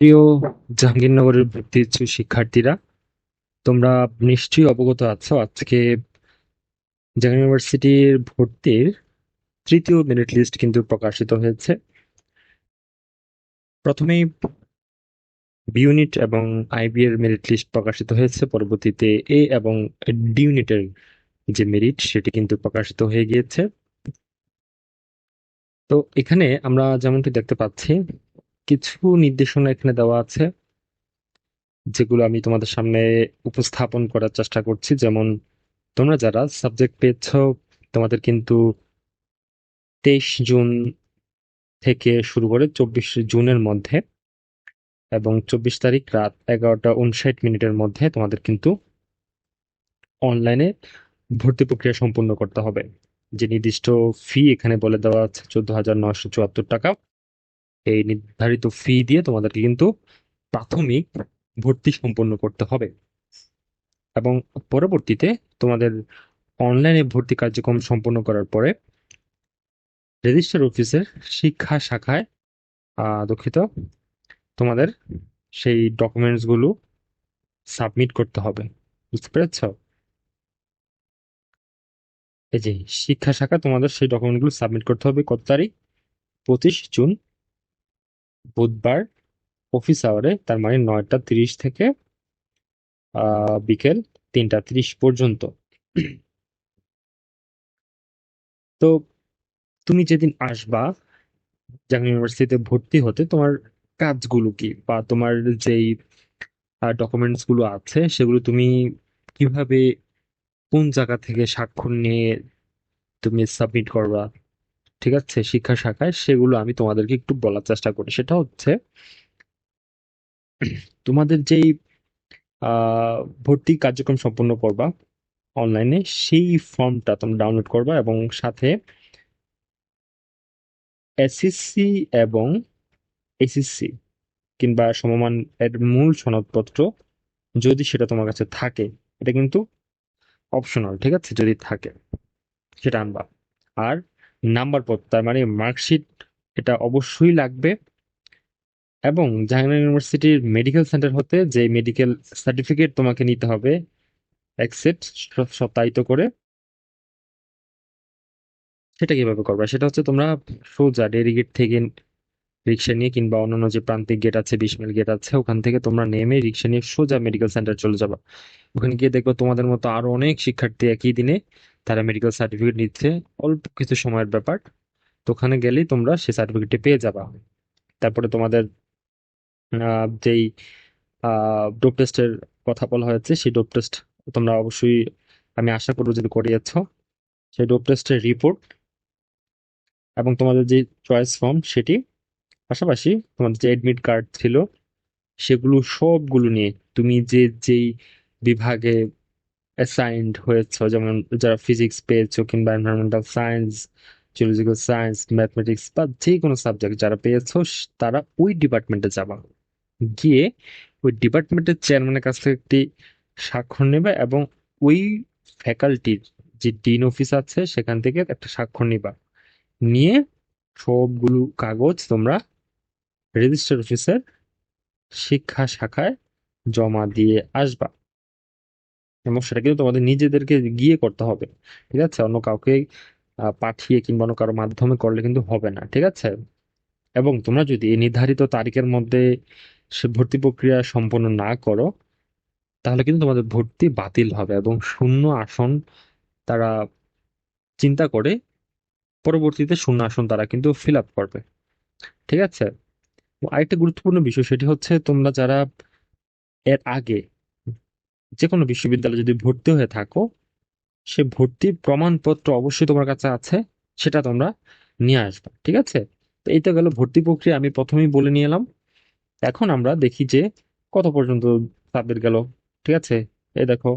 প্রিয় জাহাঙ্গীরনগরের ভর্তি ইচ্ছুক শিক্ষার্থীরা, তোমরা নিশ্চয়ই অবগত আছো আজকে জাহাঙ্গীর ইউনিভার্সিটির ভর্তির তৃতীয় মেরিট লিস্ট কিন্তু প্রকাশিত হয়েছে। প্রথমেই বি ইউনিট এবং আইবি এর মেরিট লিস্ট প্রকাশিত হয়েছে। পরবর্তীতে এ এবং ডি ইউনিটের যে মেরিট, সেটি কিন্তু প্রকাশিত হয়ে গিয়েছে। তো এখানে আমরা যেমনটি দেখতে পাচ্ছি কিছু নির্দেশনা এখানে দেওয়া আছে, যেগুলো আমি তোমাদের সামনে উপস্থাপন করার চেষ্টা করছি। যেমন, তোমরা যারা সাবজেক্ট পেয়েছ, তোমাদের কিন্তু তেইশ জুন থেকে শুরু করে চব্বিশ জুনের মধ্যে এবং চব্বিশ তারিখ রাত এগারোটা উনষাট মিনিটের মধ্যে তোমাদের কিন্তু অনলাইনে ভর্তি প্রক্রিয়া সম্পূর্ণ করতে হবে। যে নির্দিষ্ট ফি এখানে বলে দেওয়া আছে চোদ্দ হাজার নয়শো চুয়াত্তর টাকা। এই নির্ধারিত ফি দিয়ে তোমাদেরকে কিন্তু প্রাথমিক ভর্তি সম্পন্ন করতে হবে। এবং পরবর্তীতে তোমাদের অনলাইনে ভর্তি কার্যক্রম সম্পন্ন করার পরে রেজিস্টার অফিসের শিক্ষা শাখায় দুঃখিত, তোমাদের সেই ডকুমেন্টসগুলো সাবমিট করতে হবে। বুঝতে পেরেছ? এই যে শিক্ষা শাখা, তোমাদের সেই ডকুমেন্টগুলো সাবমিট করতে হবে কত তারিখ? পঁচিশ জুন বুধবার অফিস আওয়ারে তার মানে নয়টা তিরিশ থেকে বিকেল তিনটা তিরিশ পর্যন্ত। তো তুমি যেদিন আসবা, জাহাঙ্গীর ইউনিভার্সিটিতে ভর্তি হতে, তোমার কাজগুলো কি? বা তোমার যেই ডকুমেন্টসগুলো আছে, সেগুলো তুমি কীভাবে, কোন জায়গা থেকে স্বাক্ষর নিয়ে তুমি সাবমিট করবা? ঠিক আছে, শিক্ষা শাখায় সেগুলো আমি তোমাদেরকে একটু বলার চেষ্টা করি। সেটা হচ্ছে, তোমাদের যেই ভর্তি কার্যক্রম সম্পন্ন করবা অনলাইনে সেই ফর্মটা তোমরা ডাউনলোড করবা এবং সাথে এসএসসি এবং এসএসসি কিংবা সমমান এর মূল সনদপত্র যদি সেটা তোমার কাছে থাকে, এটা কিন্তু অপশনাল ঠিক আছে? যদি থাকে, সেটা আনবা। আর নাম্বার পত্র তার মানে মার্কশিট এটা অবশ্যই লাগবে। এবং জাহাঙ্গীরনগর ইউনিভার্সিটির মেডিকেল সেন্টার হতে যে মেডিকেল সার্টিফিকেট তোমাকে নিতে হবে সেট সত্যায়িত করে। সেটা কীভাবে করবা? সেটা হচ্ছে তোমরা সোজা ডেরিগেট থেকে রিক্সা নিয়ে কিংবা অন্যান্য যে প্রান্তিক গেট আছে বিশ মাইল গেট আছে, ওখান থেকে তোমরা নেমে রিক্সা নিয়ে সোজা মেডিকেল সেন্টার চলে যাবা। ওখানে গিয়ে দেখব তোমাদের মতো আরও অনেক শিক্ষার্থী একই দিনে তারা মেডিকেল সার্টিফিকেট নিচ্ছে, অল্প কিছু সময়ের ব্যাপার। তো ওখানে গেলেই তোমরা সেই সার্টিফিকেটটি পেয়ে যাবা। তারপরে তোমাদের যেই ডোপ টেস্টের কথা বলা হয়েছে, সেই ডোপ টেস্ট তোমরা অবশ্যই, আমি আশা করব যদি করিয়েছ, সেই ডোপ টেস্টের রিপোর্ট এবং তোমাদের যে চয়েস ফর্ম সেটি, পাশাপাশি তোমাদের যে অ্যাডমিট কার্ড ছিল, সেগুলো সবগুলো নিয়ে তুমি যে, যেই বিভাগে অ্যাসাইন্ড হয়েছ যেমন যারা ফিজিক্স পেয়েছ কিংবা environmental science geological science mathematics বা যে কোনো সাবজেক্ট যারা পেয়েছ, তারা ওই ডিপার্টমেন্টে যাবা। গিয়ে ওই ডিপার্টমেন্টের চেয়ারম্যানের কাছ থেকে একটি স্বাক্ষর নেবে এবং ওই ফ্যাকাল্টির যে ডিন অফিস আছে, সেখান থেকে একটা স্বাক্ষর নিবা। নিয়ে সবগুলো কাগজ তোমরা রেজিস্টার অফিসের শিক্ষা শাখায় জমা দিয়ে আসবা। এবং সেটা কিন্তু তোমাদের নিজেদেরকে গিয়ে করতে হবে, ঠিক আছে? অন্য কাউকে পাঠিয়ে কিংবা অন্য কারও মাধ্যমে করলে কিন্তু হবে না, ঠিক আছে? এবং তোমরা যদি এই নির্ধারিত তারিখের মধ্যে সে ভর্তি প্রক্রিয়া সম্পন্ন না করো, তাহলে কিন্তু তোমাদের ভর্তি বাতিল হবে এবং শূন্য আসন তারা চিন্তা করে পরবর্তীতে শূন্য আসন তারা কিন্তু ফিল আপ করবে, ঠিক আছে? আরেকটা গুরুত্বপূর্ণ বিষয় সেটি হচ্ছে তোমরা যারা এর আগে যে কোনো বিশ্ববিদ্যালয়ে যদি ভর্তি হয়ে থাকো, সে ভর্তির প্রমাণপত্র অবশ্যই তোমার কাছে আছে, সেটা তোমরা নিয়ে আসবে, ঠিক আছে? তো এই তো গেল ভর্তি প্রক্রিয়া, আমি প্রথমেই বলে নিয়ে এলাম। এখন আমরা দেখি যে কত পর্যন্ত সাবজেক্ট গেল, ঠিক আছে? এই দেখো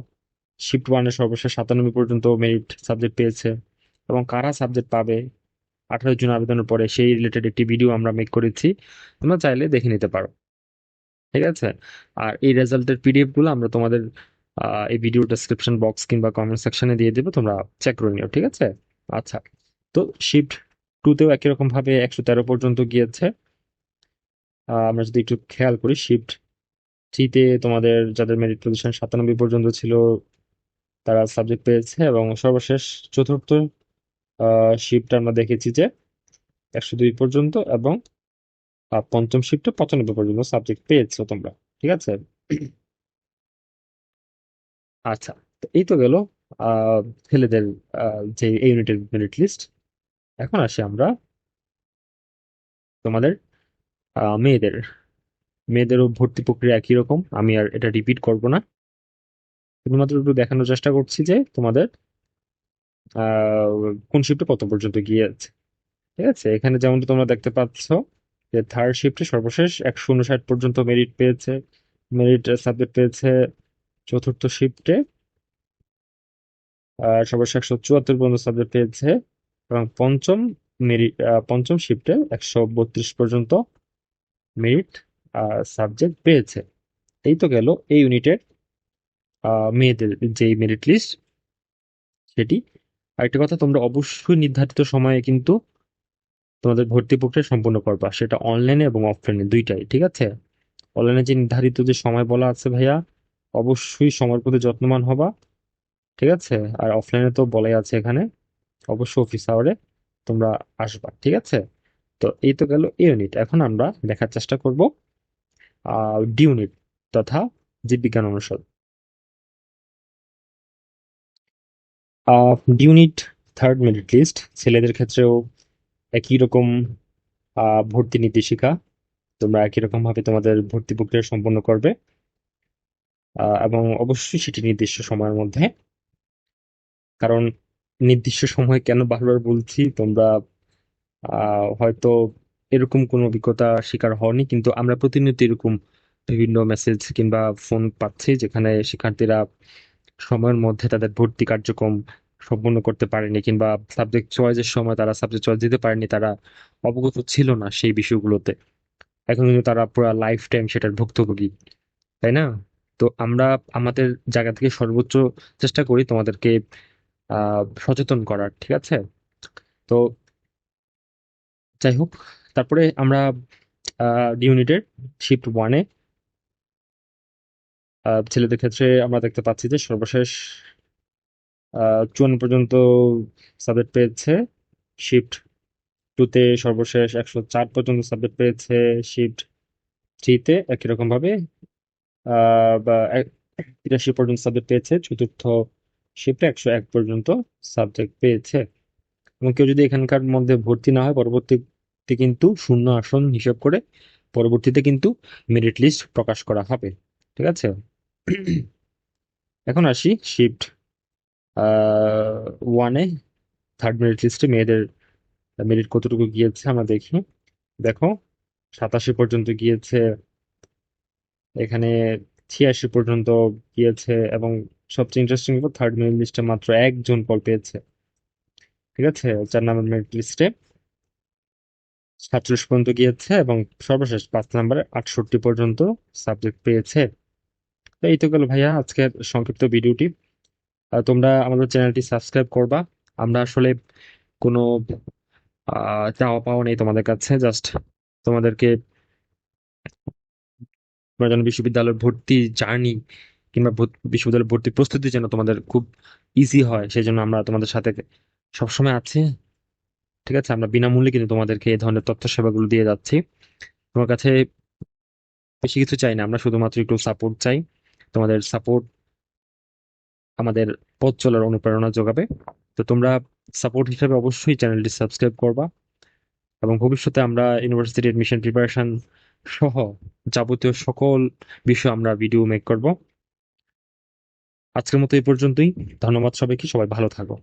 শিফট ওয়ানের সর্বশেষ সাতানব্বই পর্যন্ত মেরিট সাবজেক্ট পেয়েছে এবং কারা সাবজেক্ট পাবে? আঠারো জুন আবেদনের পরে সেই রিলেটেড একটি ভিডিও আমরা মেক করেছি, তোমরা চাইলে দেখে নিতে পারো। ঠিক আছে? আর এই রেজাল্টের পিডিএফগুলো আমরা তোমাদের এই ভিডিও ডেসক্রিপশন বক্স কিংবা কমেন্ট সেকশনে দিয়ে দেবো, তোমরা চেক করে নিও, ঠিক আছে? আচ্ছা তো শিফট টুতেও একই রকম ভাবে একশো তেরো পর্যন্ত গিয়েছে। আমরা যদি একটু খেয়াল করি শিফট থ্রিতে তোমাদের যাদের মেরিট পজিশন সাতানব্বই পর্যন্ত ছিল, তারা সাবজেক্ট পেয়েছে এবং সর্বশেষ চতুর্থ শিফট আমরা দেখেছি যে একশো দুই পর্যন্ত এবং পঞ্চম শিফটে পঁচানব্বই পর্যন্ত সাবজেক্ট পেয়েছ তোমরা, ঠিক আছে? আচ্ছা এই তো গেল ছেলেদের যে ইউনিটের মেরিট লিস্ট এখন আসি আমরা তোমাদের মেয়েদের। মেয়েদেরও ভর্তি প্রক্রিয়া একই রকম, আমি আর এটা রিপিট করব না। শুধুমাত্র একটু দেখানোর চেষ্টা করছি যে তোমাদের কোন শিফটে কত পর্যন্ত গিয়েছে, ঠিক আছে? এখানে যেমনটা তোমরা দেখতে পাচ্ছ যে থার্ড শিফটে সর্বশেষ একশো উনষাট পর্যন্ত মেরিট পেয়েছে মেরিট সাবজেক্ট পেয়েছে চতুর্থ শিফটে আর সর্বশেষ একশো চুয়াত্তর পর্যন্ত সাবজেক্ট পেয়েছে এবং পঞ্চম মেরিট পঞ্চম শিফটে একশো বত্রিশ পর্যন্ত মেরিট সাবজেক্ট পেয়েছে। এই তো গেল এই ইউনিটের মেয়েদের যে মেরিট লিস্ট সেটি। আরেকটা কথা, তোমরা অবশ্যই নির্ধারিত সময়ে কিন্তু তোমাদের ভর্তি প্রক্রিয়া সম্পূর্ণ করবা। সেটা অনলাইনে এবং অফলাইনে দুইটাই, ঠিক আছে? অনলাইনে যে নির্ধারিত যে সময় বলা আছে ভাইয়া, অবশ্যই সময়ের প্রতি যত্নবান হবা, ঠিক আছে? আর অফলাইনে তো বলাই আছে এখানে, অবশ্যই অফিস আওয়ারে তোমরা আসবা, ঠিক আছে? তো এই তো গেল এ ইউনিট এখন আমরা দেখার চেষ্টা করব ডি ইউনিট তথা জীববিজ্ঞান অনুষদ। D unit third merit list ছেলেদের ক্ষেত্রেও একই রকম ভর্তি নির্দেশিকা তোমরা একই রকম ভাবে তোমাদের ভর্তি প্রক্রিয়া সম্পন্ন করবে। এবং অবশ্যই সেটি নির্দিষ্ট সময়ের মধ্যে। কারণ নির্দিষ্ট সময় কেন বারবার বলছি, তোমরা হয়তো এরকম কোনো অভিজ্ঞতা শিকার হওনি, কিন্তু আমরা প্রতিনিয়ত এরকম বিভিন্ন মেসেজ কিংবা ফোন পাচ্ছি, যেখানে শিক্ষার্থীরা সময়ের মধ্যে তাদের ভর্তি কার্যক্রম সম্পন্ন করতে পারেনি কিংবা সাবজেক্ট চয়েসের সময় তারা সাবজেক্ট চয়েস দিতে পারেনি, তারা অবগত ছিল না সেই বিষয়গুলোতে। এখন কিন্তু তারা পুরো লাইফ টাইম সেটার ভুক্তভোগী, তাই না? তো আমরা আমাদের জায়গা থেকে সর্বোচ্চ চেষ্টা করি তোমাদেরকে সচেতন করার, ঠিক আছে? তো যাই হোক তারপরে আমরা ইউনিটের শিফট ওয়ানে ছেলেদের ক্ষেত্রে আমরা দেখতে পাচ্ছি যে সর্বশেষ চুয়ান্ন পর্যন্ত সাবজেক্ট পেয়েছে শিফট টুতে সর্বশেষ একশো চার পর্যন্ত সাবজেক্ট পেয়েছে শিফট থ্রিতে একই রকমভাবে বা তিরাশি পর্যন্ত সাবজেক্ট পেয়েছে, চতুর্থ শিফটে একশো এক পর্যন্ত সাবজেক্ট পেয়েছে। এবং কেউ যদি এখানকার মধ্যে ভর্তি না হয়, পরবর্তীতে কিন্তু শূন্য আসন হিসাব করে পরবর্তীতে কিন্তু মেরিট লিস্ট প্রকাশ করা হবে। ঠিক আছে? এখন আসি শিফট ওয়ানে থার্ড মেরিট লিস্টে মেয়েদের মেরিট কতটুকু গিয়েছে আমরা দেখি। দেখো, সাতাশি পর্যন্ত গিয়েছে, এখানে ছিয়াশি পর্যন্ত গিয়েছে এবং সবচেয়ে ইন্টারেস্টিং হলো থার্ড মেরিট লিস্টে মাত্র একজন কল পেয়েছে। ঠিক আছে? চার নাম্বার মেরিট লিস্টে সাতচল্লিশ পর্যন্ত গিয়েছে এবং সর্বশেষ পাঁচ নম্বরে আটষট্টি পর্যন্ত সাবজেক্ট পেয়েছে। তো এই তো গেল ভাইয়া আজকের সংক্ষিপ্ত ভিডিওটি তোমরা আমাদের চ্যানেলটি সাবস্ক্রাইব করবা। আমরা আসলে কোনো চাওয়া পাওয়া নেই তোমাদের কাছে জাস্ট তোমাদেরকে তোমরা যেন বিশ্ববিদ্যালয়ের ভর্তি জার্নি কিংবা বিশ্ববিদ্যালয়ের ভর্তি প্রস্তুতি যেন তোমাদের খুব ইজি হয়, সেই জন্য আমরা তোমাদের সাথে সবসময় আছি। ঠিক আছে? আমরা বিনামূল্যে কিন্তু তোমাদেরকে এই ধরনের তথ্য সেবাগুলো দিয়ে যাচ্ছি। তোমার কাছে বেশি কিছু চাই না, আমরা শুধুমাত্র একটু সাপোর্ট চাই। তোমাদের সাপোর্ট আমাদের পথ চলার অনুপ্রেরণা যোগাবে। তো তোমরা সাপোর্ট হিসাবে অবশ্যই চ্যানেলটি সাবস্ক্রাইব করবা এবং ভবিষ্যতে আমরা ইউনিভার্সিটি এডমিশন প্রিপারেশন সহ যাবতীয় সকল বিষয় আমরা ভিডিও মেক করব। আজকের মতো এই পর্যন্তই। ধন্যবাদ সবাইকে। সবাই ভালো থাকো।